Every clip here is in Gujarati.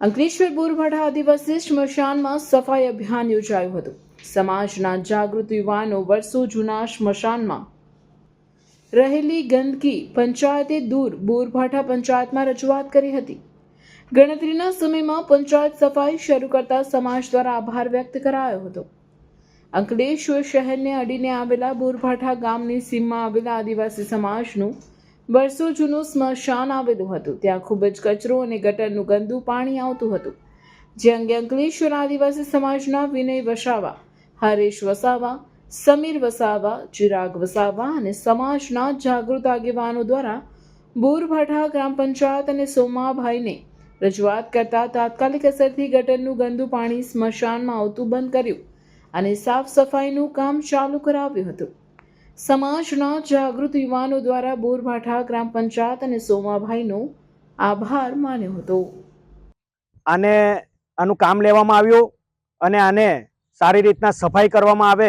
અંકલેશ્વર બોરવાડા આદિવાસી સ્મશાનમાં સફાઈ અભિયાન યોજાયું હતું. સમાજના જાગૃત યુવાનો વર્ષો જૂના સ્મશાનમાં રહેલી ગંદકી પંચાયતે દૂર બોરભાઠા પંચાયતમાં રજૂઆત કરી હતી. ગણતરીના સમયમાં પંચાયત સફાઈ શરૂ કરતા સમાજ દ્વારા આભાર વ્યક્ત કરાયો હતો. અંકલેશ્વર શહેરને અડીને આવેલા બોરભાઠા ગામની સીમમાં આવેલા આદિવાસી સમાજનું વર્ષો જૂનું સ્મશાન આવેલું હતું. ત્યાં ખૂબ જ કચરો અને ગટરનું ગંદુ પાણી આવતું હતું. જે અંગે અંકલેશ્વર આદિવાસી સમાજના વિનય વસાવા, હરેશ વસાવા, સમીર વસાવા, ચિરાગ વસાવા અને સમાજના જાગૃત આગેવાનો દ્વારા બોરભાઠા ગ્રામ પંચાયત અને સોમાભાઈને રજૂઆત કરતા તાત્કાલિક અસરથી ગટરનું ગંદુ પાણી સ્મશાનમાં આવતું બંધ કર્યું અને સાફ સફાઈનું કામ ચાલુ કરાવ્યું હતું. સમાજના જાગૃત યુવાનો દ્વારા બોરભાઠા ગ્રામ પંચાયત અને સોમાભાઈનો આભાર માન્યો હતો. આને આનું કામ લેવામાં આવ્યું અને આને સારી રીતના સફાઈ કરવામાં આવે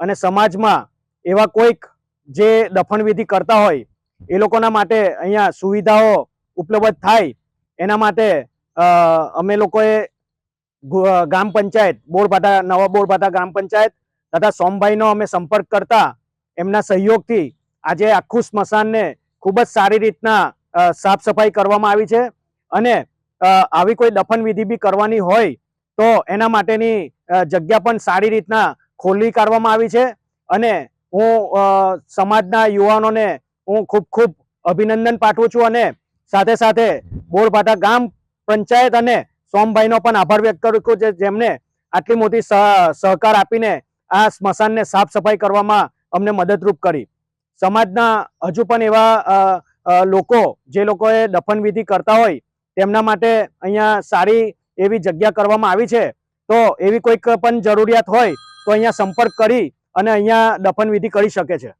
અને સમાજમાં એવા કોઈક જે દફનવિધિ કરતા હોય એ લોકોના માટે અહીંયા સુવિધાઓ ઉપલબ્ધ થાય એના માટે અમે લોકોએ ગ્રામ પંચાયત બોરભાટા નવા બોરભાટા ગ્રામ પંચાયત તથા સોમભાઈનો અમે સંપર્ક કરતા એમના સહયોગથી આજે આખું સ્મશાનને ખૂબ જ સારી રીતના સાફ સફાઈ કરવામાં આવી છે. અને આવી કોઈ દફન વિધિ બી કરવાની હોય તો એના માટેની જગ્યા પણ સારી રીતના ખોલી કાઢવામાં આવી છે. અને હું સમાજના યુવાનોને હું ખૂબ ખૂબ અભિનંદન પાઠવું છું અને સાથે સાથે બોરભાટા ગામ પંચાયત અને સોમભાઈનો પણ આભાર વ્યક્ત કરું છું જેમને આટલી મોટી સહ- સહકાર આપીને આ સ્મશાનને સાફ સફાઈ કરવામાં અમને મદદરૂપ કરી. સમાજના હજુ પણ એવા લોકો જે લોકોએ દફન વિધિ કરતા હોય, તેમના માટે અહીંયા સારી એવી જગ્યા કરવામાં આવી છે, તો એવી કોઈક પણ જરૂરિયાત હોય, તો અહીંયા સંપર્ક કરી અને અહીંયા દફન વિધિ કરી શકે છે.